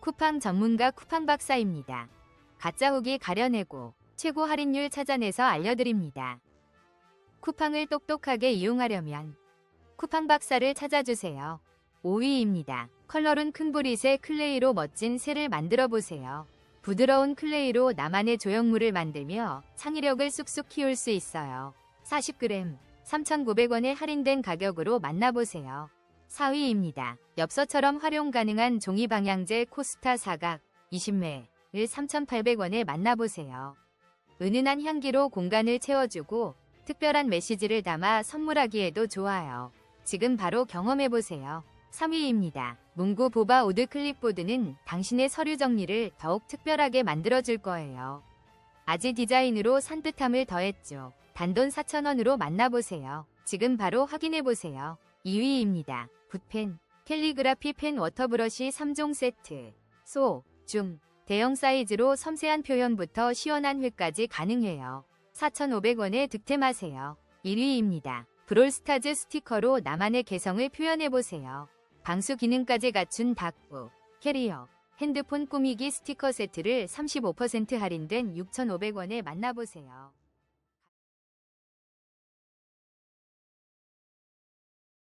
쿠팡 전문가 쿠팡 박사입니다. 가짜 후기 가려내고 최고 할인율 찾아내서 알려드립니다. 쿠팡을 똑똑하게 이용하려면 쿠팡 박사를 찾아주세요. 5위입니다. 컬러룬 큰 브릿의 클레이로 멋진 새를 만들어 보세요. 부드러운 클레이로 나만의 조형물을 만들며 창의력을 쑥쑥 키울 수 있어요. 40g 3,900원에 할인된 가격으로 만나보세요. 4위입니다. 엽서처럼 활용 가능한 종이 방향제 코스타 사각 20매를 3,800원에 만나보세요. 은은한 향기로 공간을 채워주고 특별한 메시지를 담아 선물하기에도 좋아요. 지금 바로 경험해보세요. 3위입니다. 문구 보바 우드 클립보드는 당신의 서류 정리를 더욱 특별하게 만들어줄 거예요. 아지 디자인으로 산뜻함을 더했죠. 단돈 4,000원으로 만나보세요. 지금 바로 확인해보세요. 2위입니다. 붓펜, 캘리그라피 펜 워터브러시 3종 세트. 소, 중, 대형 사이즈로 섬세한 표현부터 시원한 회까지 가능해요. 4,500원에 득템하세요. 1위입니다. 브롤스타즈 스티커로 나만의 개성을 표현해보세요. 방수 기능까지 갖춘 닭부, 캐리어, 핸드폰 꾸미기 스티커 세트를 35% 할인된 6,500원에 만나보세요.